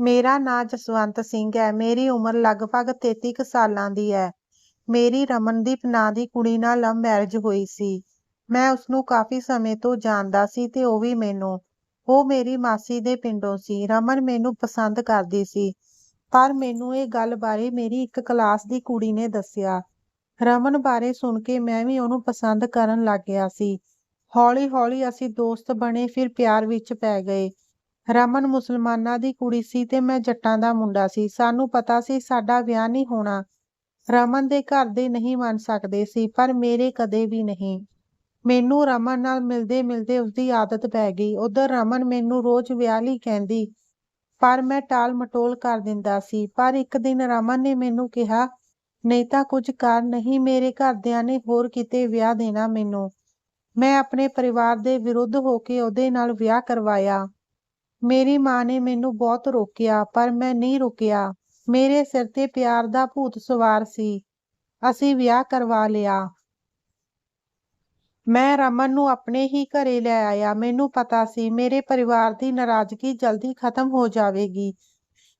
ਮੇਰਾ ਨਾਂ ਜਸਵੰਤ ਸਿੰਘ ਹੈ, ਮੇਰੀ ਉਮਰ ਲਗਭਗ 33 ਕੁ ਸਾਲਾਂ ਦੀ ਹੈ। ਮੇਰੀ ਰਮਨਦੀਪ ਨਾਂ ਦੀ ਕੁੜੀ ਨਾਲ ਲਵ ਮੈਰਿਜ ਹੋਈ ਸੀ। ਮੈਂ ਉਸਨੂੰ ਕਾਫੀ ਸਮੇਂ ਤੋਂ ਜਾਣਦਾ ਸੀ ਤੇ ਉਹ ਵੀ ਮੈਨੂੰ, ਉਹ ਮੇਰੀ ਮਾਸੀ ਦੇ ਪਿੰਡੋਂ ਸੀ। ਰਮਨ ਮੈਨੂੰ ਪਸੰਦ ਕਰਦੀ ਸੀ, ਪਰ ਮੈਨੂੰ ਇਹ ਗੱਲ ਬਾਰੇ ਮੇਰੀ ਇੱਕ ਕਲਾਸ ਦੀ ਕੁੜੀ ਨੇ ਦੱਸਿਆ। ਰਮਨ ਬਾਰੇ ਸੁਣ ਕੇ ਮੈਂ ਵੀ ਉਹਨੂੰ ਪਸੰਦ ਕਰਨ ਲੱਗ ਗਿਆ ਸੀ। ਹੌਲੀ ਹੌਲੀ ਅਸੀਂ ਦੋਸਤ ਬਣੇ, ਫਿਰ ਪਿਆਰ ਵਿੱਚ ਪੈ ਗਏ। ਰਮਨ ਮੁਸਲਮਾਨਾਂ ਦੀ ਕੁੜੀ ਸੀ ਤੇ ਮੈਂ ਜੱਟਾਂ ਦਾ ਮੁੰਡਾ ਸੀ। ਸਾਨੂੰ ਪਤਾ ਸੀ ਸਾਡਾ ਵਿਆਹ ਨਹੀਂ ਹੋਣਾ। ਰਮਨ ਦੇ ਘਰ ਦੇ ਨਹੀਂ ਮੰਨ ਸਕਦੇ ਸੀ, ਪਰ ਮੇਰੇ ਕਦੇ ਵੀ ਨਹੀਂ। ਮੈਨੂੰ ਰਮਨ ਨਾਲ ਮਿਲਦੇ ਮਿਲਦੇ ਉਸਦੀ ਆਦਤ ਪੈ ਗਈ। ਉਧਰ ਰਮਨ ਮੈਨੂੰ ਰੋਜ਼ ਵਿਆਹ ਲਈ ਕਹਿੰਦੀ, ਪਰ ਮੈਂ ਟਾਲ ਮਟੋਲ ਕਰ ਦਿੰਦਾ ਸੀ। ਪਰ ਇੱਕ ਦਿਨ ਰਮਨ ਨੇ ਮੈਨੂੰ ਕਿਹਾ, ਨਹੀਂ ਤਾਂ ਕੁਝ ਕਰ, ਨਹੀਂ ਮੇਰੇ ਘਰਦਿਆਂ ਨੇ ਹੋਰ ਕਿਤੇ ਵਿਆਹ ਦੇਣਾ ਮੈਨੂੰ। ਮੈਂ ਆਪਣੇ ਪਰਿਵਾਰ ਦੇ ਵਿਰੁੱਧ ਹੋ ਕੇ ਉਹਦੇ ਨਾਲ ਵਿਆਹ ਕਰਵਾਇਆ। ਮੇਰੀ ਮਾਂ ਨੇ ਮੈਨੂੰ ਬਹੁਤ ਰੋਕਿਆ, ਪਰ ਮੈਂ ਨਹੀਂ ਰੁਕਿਆ। ਮੇਰੇ ਸਿਰ ਤੇ ਪਿਆਰ ਦਾ ਭੂਤ ਸਵਾਰ ਸੀ। ਅਸੀਂ ਵਿਆਹ ਕਰਵਾ ਲਿਆ। ਮੈਂ ਰਮਨ ਨੂੰ ਆਪਣੇ ਹੀ ਘਰੇ ਲੈ ਆਇਆ। ਮੈਨੂੰ ਪਤਾ ਸੀ ਮੇਰੇ ਪਰਿਵਾਰ ਦੀ ਨਾਰਾਜ਼ਗੀ ਜਲਦੀ ਖਤਮ ਹੋ ਜਾਵੇਗੀ।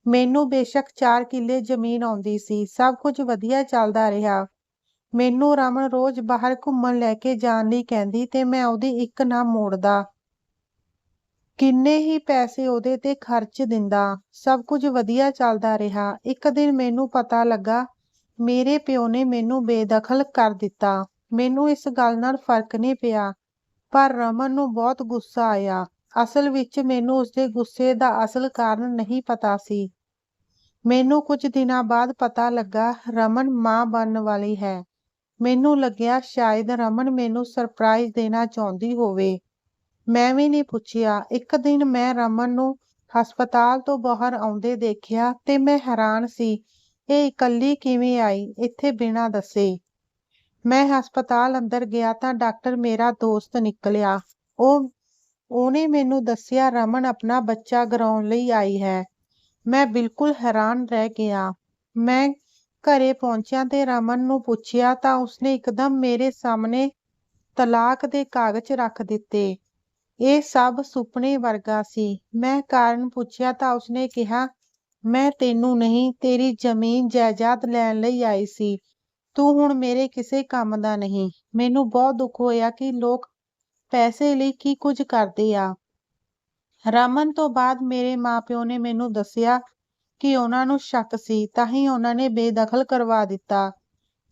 ਮੈਨੂੰ ਬੇਸ਼ੱਕ 4 ਕਿੱਲੇ ਜ਼ਮੀਨ ਆਉਂਦੀ ਸੀ। ਸਭ ਕੁਝ ਵਧੀਆ ਚੱਲਦਾ ਰਿਹਾ। ਮੈਨੂੰ ਰਮਨ ਰੋਜ਼ ਬਾਹਰ ਘੁੰਮਣ ਲੈ ਕੇ ਜਾਣ ਲਈ ਕਹਿੰਦੀ ਤੇ ਮੈਂ ਉਹਦੀ ਇੱਕ ਨਾ ਮੋੜਦਾ। ਕਿੰਨੇ ਹੀ ਪੈਸੇ ਉਹਦੇ ਤੇ ਖਰਚ ਦਿੰਦਾ, ਸਭ ਕੁਝ ਵਧੀਆ ਚੱਲਦਾ ਰਿਹਾ। ਇੱਕ ਦਿਨ ਮੈਨੂੰ ਪਤਾ ਲੱਗਾ, ਮੇਰੇ ਪਿਓ ਨੇ ਮੈਨੂੰ ਬੇਦਖਲ ਕਰ ਦਿੱਤਾ। ਮੈਨੂੰ ਇਸ ਗੱਲ ਨਾਲ ਫ਼ਰਕ ਨਹੀਂ ਪਿਆ, ਪਰ ਰਮਨ ਨੂੰ ਬਹੁਤ ਗੁੱਸਾ ਆਇਆ। ਅਸਲ ਵਿੱਚ ਮੈਨੂੰ ਉਸਦੇ ਗੁੱਸੇ ਦਾ ਅਸਲ ਕਾਰਨ ਨਹੀਂ ਪਤਾ ਸੀ। ਮੈਨੂੰ ਕੁਝ ਦਿਨਾਂ ਬਾਅਦ ਪਤਾ ਲੱਗਾ, ਰਮਨ ਮਾਂ ਬਣਨ ਵਾਲੀ ਹੈ। ਮੈਨੂੰ ਲੱਗਿਆ, ਸ਼ਾਇਦ ਰਮਨ ਮੈਨੂੰ ਸਰਪ੍ਰਾਈਜ਼ ਦੇਣਾ ਚਾਹੁੰਦੀ ਹੋਵੇ। ਮੈਂ ਵੀ ਨਹੀਂ ਪੁੱਛਿਆ। ਇੱਕ ਦਿਨ ਮੈਂ ਰਮਨ ਨੂੰ ਹਸਪਤਾਲ ਤੋਂ ਬਾਹਰ ਆਉਂਦੇ ਦੇਖਿਆ ਤੇ ਮੈਂ ਹੈਰਾਨ ਸੀ, ਇਹ ਇਕੱਲੀ ਕਿਵੇਂ ਆਈ? ਇੱਥੇ ਬਿਨਾਂ ਦੱਸੇ। ਮੈਂ ਹਸਪਤਾਲ ਅੰਦਰ ਗਿਆ ਤਾਂ ਡਾਕਟਰ ਮੇਰਾ ਦੋਸਤ ਨਿਕਲਿਆ। ਉਹ, ਉਹਨੇ ਮੈਨੂੰ ਦੱਸਿਆ ਰਮਨ ਆਪਣਾ ਬੱਚਾ ਗਰਾਉਣ ਲਈ ਆਈ ਹੈ। ਮੈਂ ਬਿਲਕੁਲ ਹੈਰਾਨ ਰਹਿ ਗਿਆ। ਮੈਂ ਘਰੇ ਪਹੁੰਚਿਆ ਤੇ ਰਮਨ ਨੂੰ ਪੁੱਛਿਆ ਤਾਂ ਉਸਨੇ ਇੱਕਦਮ ਮੇਰੇ ਸਾਹਮਣੇ ਤਲਾਕ ਦੇ ਕਾਗਜ਼ ਰੱਖ ਦਿੱਤੇ। ਇਹ ਸਭ ਸੁਪਨੇ ਵਰਗਾ ਸੀ। ਮੈਂ ਕਾਰਨ ਪੁੱਛਿਆ ਤਾਂ ਉਸਨੇ ਕਿਹਾ, ਮੈਂ ਤੈਨੂੰ ਨਹੀਂ, ਤੇਰੀ ਜ਼ਮੀਨ ਜਾਇਦਾਦ ਲੈਣ ਲਈ ਆਈ ਸੀ। ਤੂੰ ਹੁਣ ਮੇਰੇ ਕਿਸੇ ਕੰਮ ਦਾ ਨਹੀਂ। ਮੈਨੂੰ ਬਹੁਤ ਦੁੱਖ ਹੋਇਆ ਕਿ ਲੋਕ ਪੈਸੇ ਲਈ ਕੀ ਕੁਝ ਕਰਦੇ ਆ। ਰਮਨ ਤੋਂ ਬਾਅਦ ਮੇਰੇ ਮਾਪਿਓ ਨੇ ਮੈਨੂੰ ਦੱਸਿਆ ਕਿ ਉਹਨਾਂ ਨੂੰ ਸ਼ੱਕ ਸੀ, ਤਾਂ ਹੀ ਉਹਨਾਂ ਨੇ ਬੇਦਖਲ ਕਰਵਾ ਦਿੱਤਾ।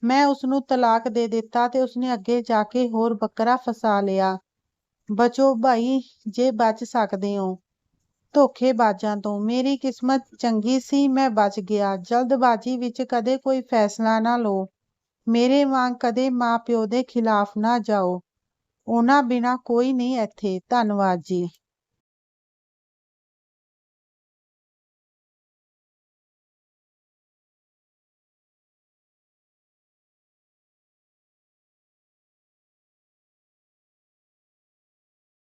ਮੈਂ ਉਸ ਨੂੰ ਤਲਾਕ ਦੇ ਦਿੱਤਾ ਤੇ ਉਸਨੇ ਅੱਗੇ ਜਾ ਕੇ ਹੋਰ ਬੱਕਰਾ ਫਸਾ ਲਿਆ। ਬਚੋ ਭਾਈ, ਜੇ ਬਚ ਸਕਦੇ ਹੋ। ਧੋਖੇਬਾਜ਼ਾਂ ਤੋਂ ਮੇਰੀ ਕਿਸਮਤ ਚੰਗੀ ਸੀ, ਮੈਂ ਬਚ ਗਿਆ। ਜਲਦਬਾਜ਼ੀ ਵਿੱਚ ਕਦੇ ਕੋਈ ਫੈਸਲਾ ਨਾ ਲਓ। ਮੇਰੇ ਵਾਂਗ ਕਦੇ ਮਾਂ ਪਿਓ ਦੇ ਖਿਲਾਫ ਨਾ ਜਾਓ। ਉਹਨਾਂ ਬਿਨਾ ਕੋਈ ਨਹੀਂ ਇੱਥੇ। ਧੰਨਵਾਦ ਜੀ।